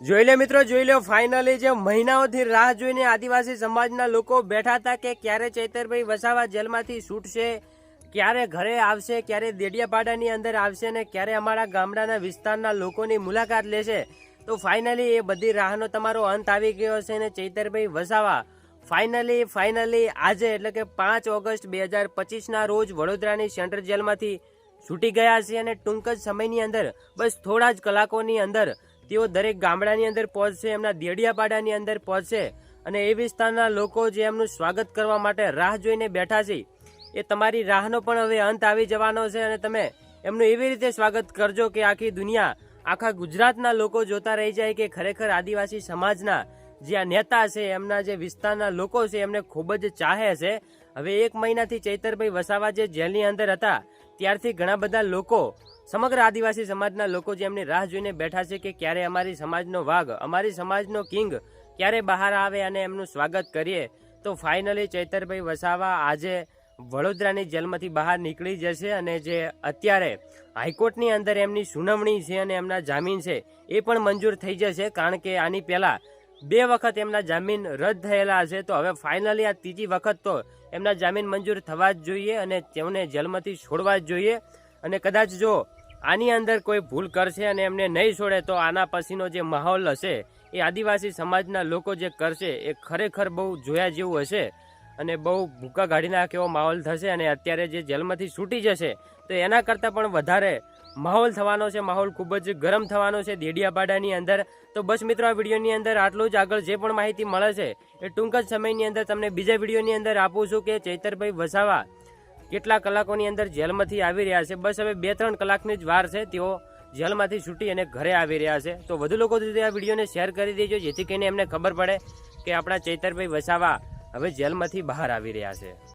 જોઈ લે મિત્રો, જોઈ લો ફાઇનલી જે મહિનાઓથી રાહ જોઈને આદિવાસી સમાજના લોકો બેઠા હતા કે ક્યારે ચૈતરભાઈ વસાવા જેલમાંથી છૂટશે, ક્યારે ઘરે આવશે, ક્યારે દેડિયાપાડાની અંદર આવશે ને ક્યારે અમારા ગામડાના વિસ્તારના લોકોની મુલાકાત લેશે. તો ફાઇનલી એ બધી રાહનો તમારો અંત આવી ગયો છે ને ચૈતરભાઈ વસાવા. ફાઇનલી ફાઇનલી આજે એટલે કે પાંચ ઓગસ્ટ બે હજાર પચીસના રોજ વડોદરાની સેન્ટ્રલ જેલમાંથી છૂટી ગયા છે અને ટૂંક જ સમયની અંદર, બસ થોડા જ કલાકોની અંદર, તેઓ દરેક ગામડાની અંદર પહોંચશે, એમના દેડિયાપાડાની અંદર પહોંચશે અને એ વિસ્તારના લોકો જે એમનું સ્વાગત કરવા માટે રાહ જોઈને બેઠા છે, એ તમારી રાહનો પણ હવે અંત આવી જવાનો છે અને તમે એમનું એવી રીતે સ્વાગત કરજો કે આખી દુનિયા, આખા ગુજરાતના લોકો જોતા રહી જાય કે ખરેખર આદિવાસી સમાજના જે આ નેતા છે, એમના જે વિસ્તારના લોકો છે, એમને ખૂબ જ ચાહે છે હવે એક મહિનાથી ચૈતરભાઈ વસાવા જે જેલની અંદર હતા, ત્યારથી ઘણા બધા લોકો, સમગ્ર આદિવાસી સમાજના લોકો જે એમની રાહ જોઈને બેઠા છે કે ક્યારે અમારી સમાજનો વાઘ, અમારી સમાજનો કિંગ ક્યારે બહાર આવે અને એમનું સ્વાગત કરીએ, તો ફાઇનલી ચૈતરભાઈ વસાવા આજે વડોદરાની જેલમાંથી બહાર નીકળી જશે અને જે અત્યારે હાઈકોર્ટની અંદર એમની સુનાવણી છે અને એમના જામીન છે, એ પણ મંજૂર થઈ જશે, કારણ કે આની પહેલા બે વખત એમના જામીન રદ થયેલા હશે તો હવે ફાઇનલી આ ત્રીજી વખત તો એમના જામીન મંજૂર થવા જ જોઈએ અને તેમને જેલમાંથી છોડવા જ જોઈએ. અને કદાચ જો આની અંદર કોઈ ભૂલ કરશે અને એમને નહીં છોડે, તો આના પછીનો જે માહોલ હશે, એ આદિવાસી સમાજના લોકો જે કરશે, એ ખરેખર બહુ જોયા જેવું હશે અને બહુ ભૂકા કાઢી એવો માહોલ થશે અને અત્યારે જે જેલમાંથી છૂટી જશે, તો એના કરતાં પણ વધારે માહોલ થવાનો છે, માહોલ ખૂબ જ ગરમ થવાનો છે દેડિયાપાડાની અંદર. તો બસ મિત્રો, આ વિડીયોની અંદર આટલું જ. આગળ જે પણ માહિતી મળે છે, એ ટૂંક જ સમયની અંદર તમને બીજા વિડીયોની અંદર આપું છું કે ચૈતરભાઈ વસાવા કેટલા કલાકોની અંદર જેલમાંથી આવી રહ્યા છે. બસ હવે બે ત્રણ કલાકની જ વાર છે, તેઓ જેલમાંથી છૂટી અને ઘરે આવી રહ્યા છે. તો વધુ લોકો સુધી આ વિડીયોને શેર કરી દેજો, જેથી કરીને એમને ખબર પડે કે આપણા ચૈતરભાઈ વસાવા હવે જેલમાંથી બહાર આવી રહ્યા છે.